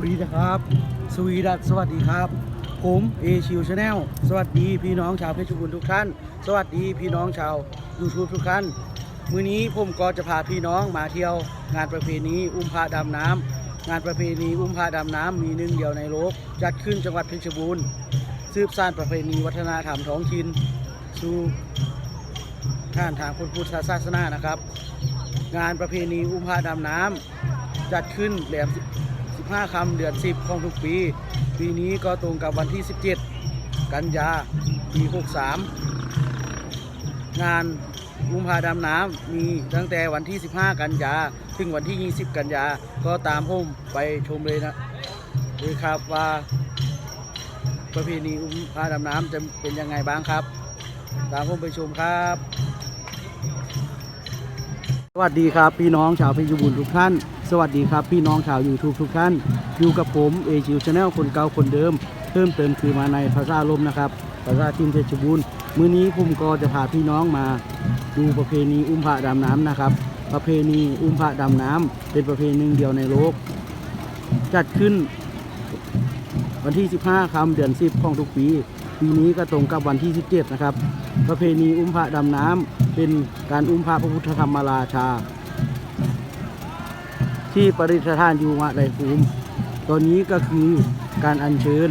วัสดีนะครับ สวีดัสสวัสดีครับ ผมเอชิวชาแนลสวัสดีพี่น้องชาวเพชรบูรณ์ทุกท่าน สวัสดีพี่น้องชาวยูทูบทุกท่าน มื้อนี้ผมก็จะพาพี่น้องมาเที่ยวงานประเพณีอุ้มพระดำน้ำงานประเพณีอุ้มพระดำน้ำมีหนึ่งเดียวในโลก จัดขึ้นจังหวัดเพชรบูรณ์สืบสานประเพณีวัฒนธรรมท้องถิ่นสู่ท่านทางพุทธศาสนานะครับ งานประเพณีอุ้มพระดำน้ำจัดขึ้นแหลม 15คำเดือน 10 ของทุกปี ปีนี้ก็ตรงกับวันที่ 17 กันยาปี 63 งานอุ้มพาดำน้ำมีตั้งแต่วันที่ 15 กันยา ถึงวันที่ 20 กันยา ก็ตามผมไปชมเลยนะเลยครับว่าประเพณีอุ้มพาดำน้ำจะเป็นยังไงบ้างครับ ตามผมไปชมครับ สวัสดีครับพี่น้องชาวพชรบูรณ์ทุกท่าน สวัสดีครับ พี่น้องชาว YouTube ทุกท่าน อยู่กับผมเอจิวชาแนลคนเก่าคนเดิม เพิ่มเติมคือมาในภาษาลมนะครับภาษาทิมเพชรบูรณ์มื้อนี้ผมก็จะพาพี่น้องมาดูประเพณีอุ้มพระดำน้ำนะครับ ประเพณีอุ้มพระดำน้ำเป็นประเพณีหนึ่งเดียวในโลก จัดขึ้น วันที่ 15คำเดือน 10 ของทุกปี ปีนี้ก็ตรงกับวันที่ 17 นะครับ ประเพณีอุ้มพระดำน้ำเป็นการอุ้มพระพระพุทธธรรมราชา ที่ประดิษฐานอยู่วัดไรภูมิตอนนี้ก็คือการอัญเชิญ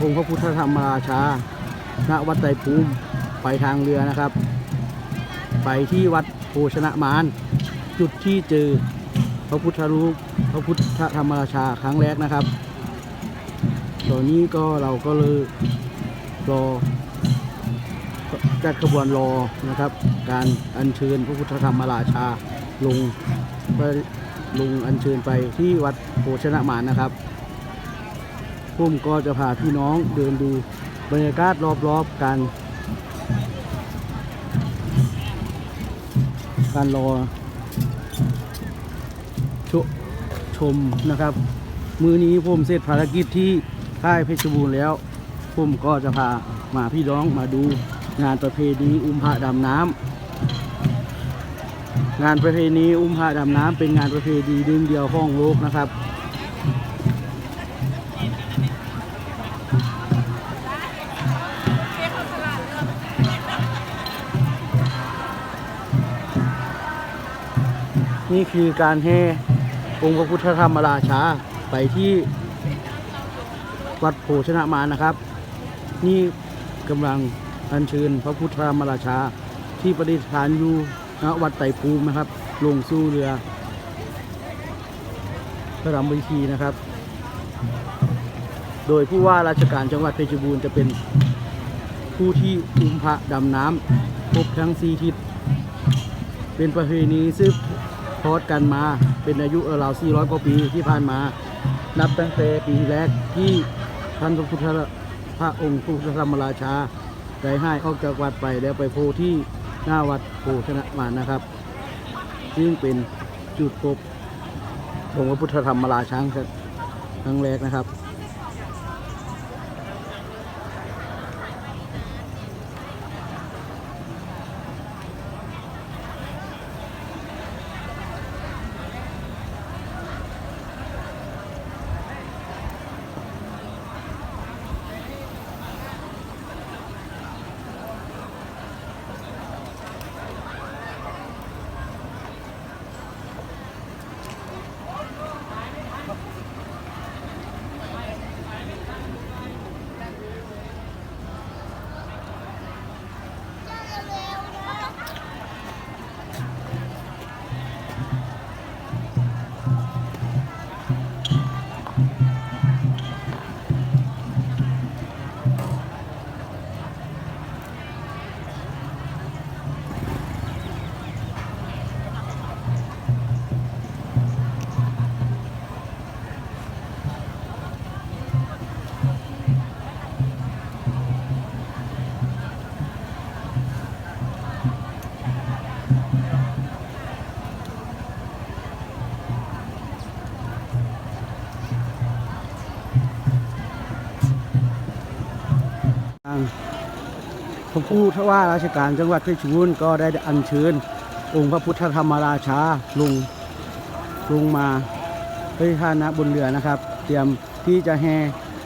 องค์พระพุทธธรรมราชาณวัดไตรภูมิไปทางเรือนะครับ ไปที่วัดโภชนะมารจุดที่เจอพระพุทธรูปพระพุทธธรรมราชาครั้งแรกนะครับตอนนี้ก็เราก็เลยรอจัดขบวนรอนะครับ การอัญเชิญพระพุทธธรรมราชาลงไป ลุงอัญเชิญไปที่วัดโภชนะมารนะครับผมก็จะพาพี่น้องเดินดูบรรยากาศรอบๆการการรอชชมนะครับ มือนี้ผมเสร็จภารกิจที่ค่ายเพชรบูรณ์แล้ว ผมก็จะพามาพี่น้องมาดูงานประเพณีอุ้มพระดำน้ำ งานประเพณีอุ้มพระดำน้ำเป็นงานประเพณีหนึ่งเดียวของโลกนะครับ นี่คือการแห่องค์พระพุทธธรรมราชาไปที่วัดโภชนะมานะครับ นี่กำลังอัญเชิญพระพุทธธรรมราชาที่ประดิษฐานอยู่ ณวัดไตรภูมินะครับ ลงสู่เรือพระรำวิธีนะครับ โดยผู้ว่าราชการจังหวัดเพชรบูรณ์จะเป็นผู้ที่อุ้มพระดำน้ำครบทั้งสี่ทิศ เป็นประเพณีซึ่งทอดกันมาเป็นอายุราว400 กว่าปีที่ผ่านมา นับตั้งแต่ปีแรกที่ท่านพระพุทธพระองค์พระพุทธธรรมราชาได้ให้ออกจากวัดไปแล้วไปโพที่ หน้าวัดโพชนะมานนะครับซึ่งเป็นจุดพบองค์พระพุทธธรรมราช้างครั้งแรกนะครับ ผู้ทว่าราชการจังหวัดเพชรบูรณ์ก็ได้อัญเชิญ องค์พระพุทธธรรมราชาลงลงมาเฮ้ยท่านะบนเรือนะครับ เตรียมที่จะแห่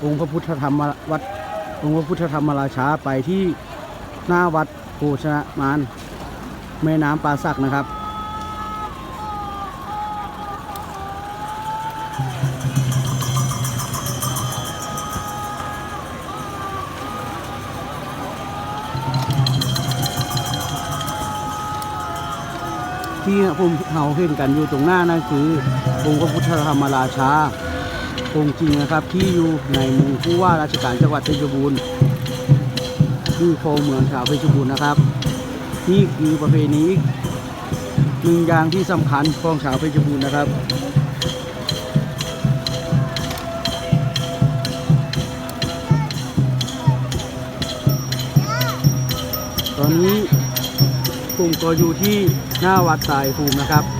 องค์พระพุทธธรรมวัดองค์พระพุทธธรรมราชาไปที่หน้าวัดโภชนะมานแม่น้ำปลาสักนะครับ ที่ผมเฮาเห็นกันอยู่ตรงหน้านั่นคือองค์พระพุทธธรรมราชาองค์จริงนะครับที่อยู่ในมู่ผู้ว่าราชการจังหวัดเพชรบูรณ์คือโคเมืองชาวเพชรบูรณ์นะครับ นี่คือประเพณีหนึ่งอย่างที่สำคัญของชาวเพชรบูรณ์นะครับตอนนี้ผมก็อยู่ที่ หน้าวัดสายภูมินะครับ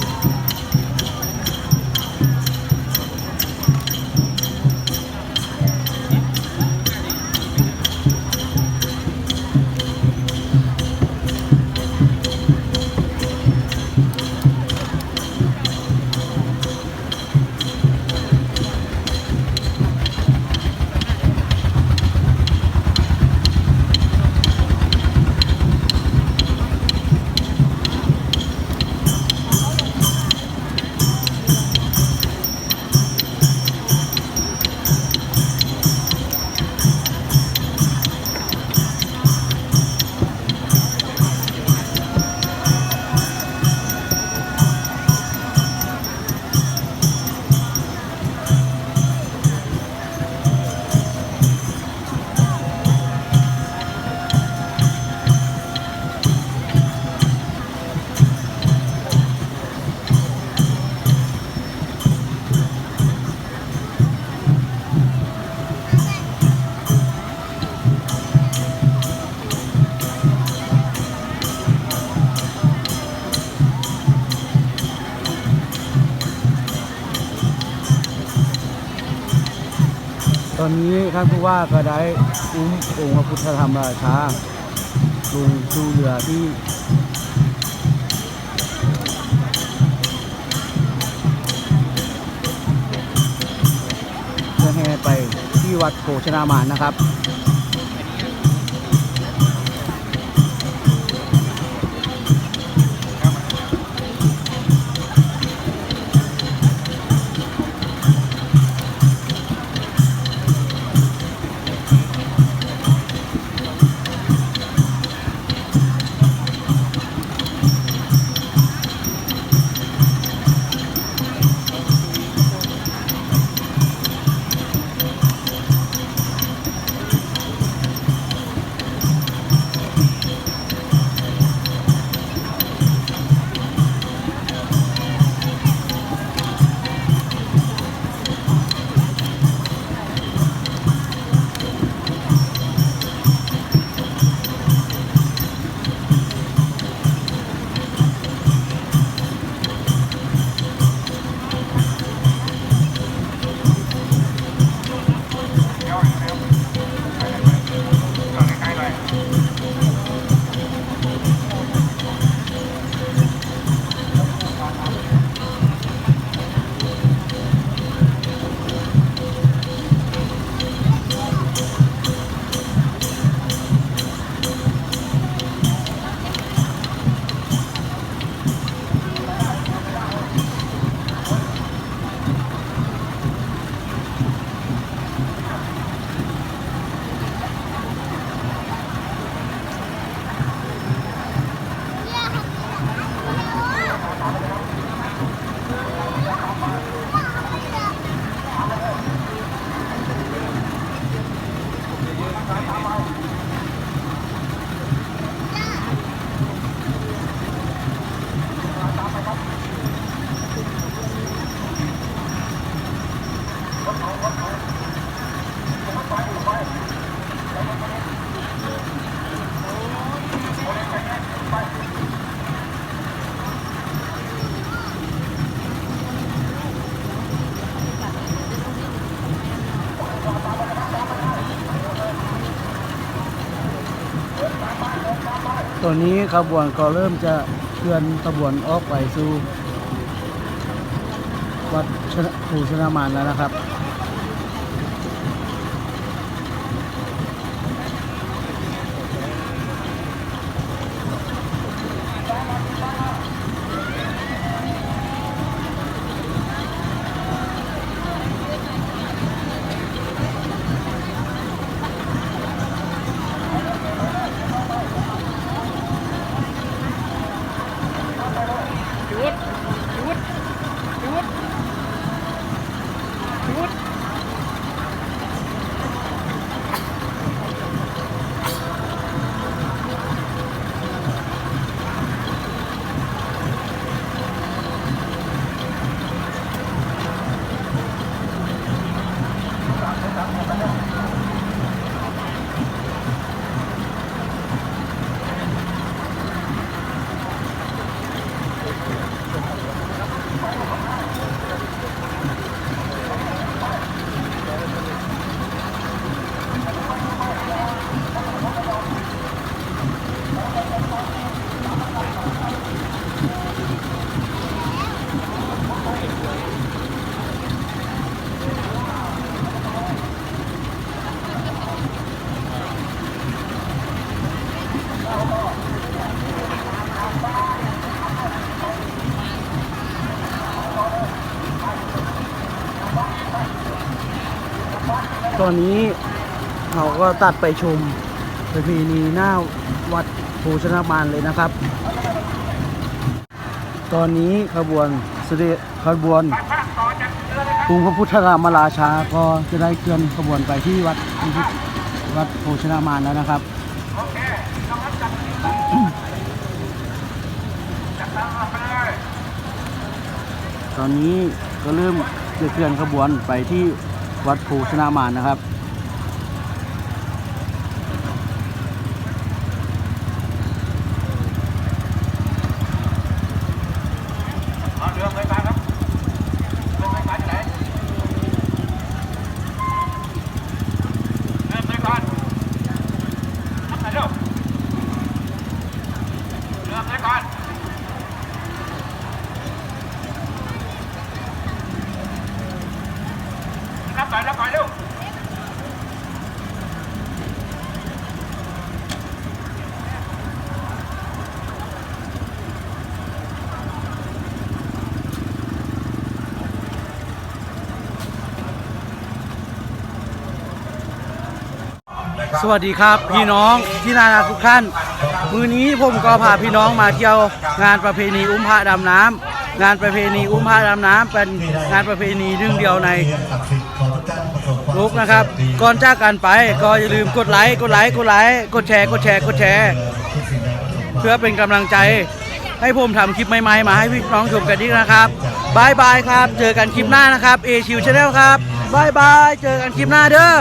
อนนี้ท่านผู้ว่าก็ได้อุ้มองค์พระพุทธธรรมราชาลงสู่เรือที่จะแห่ไปที่วัดโภชนามานนะครับ ตอนนี้ขบวนก็เริ่มจะเคลื่อนขบวนออกไปสู่วัดภูชนะมานแล้วนะครับ หยุ อนนี้เราก็ตัดไปชมประเพณีหน้าวัดภูชนะมานเลยนะครับ ตอนนี้ขบวนเสด็จขบวนองค์พระพุทธรามราชาก็จะได้เคลื่อนขบวนไปที่วัดวัดภูชนะมานแล้วนะครับตอนนี้ก็เริ่มจะเคลื่อนขบวนไปที่ วัดภูชนามานนะครับ เอาเรือไปไปครับเรือไปไปที่ไหนเรือไปก่อนทำไหนเร็วเรือไปก่อน รับไปรับไปเร็วสวัสดีครับพี่น้องที่นานาทุกท่าน มือนี้ผมก็พาพี่น้องมาเที่ยวงานประเพณีอุ้มพระดำน้ำงานประเพณีอุ้มพระดำน้ำเป็นงานประเพณีหนึ่งเดียวใน ลกนะครับ ก่อนจากกันไปก็อย่าลืมกดไลค์กดไลค์กดไลค์กดแชร์กดแชร์กดแชร์ เพื่อเป็นกำลังใจ ให้ผมทำคลิปใหม่ๆมาให้พี่น้องชมกันอีกนะครับบายบายครับ เจอกันคลิปหน้านะครับเอชิวชาแนลครับบายบายเจอกันคลิปหน้าเด้อ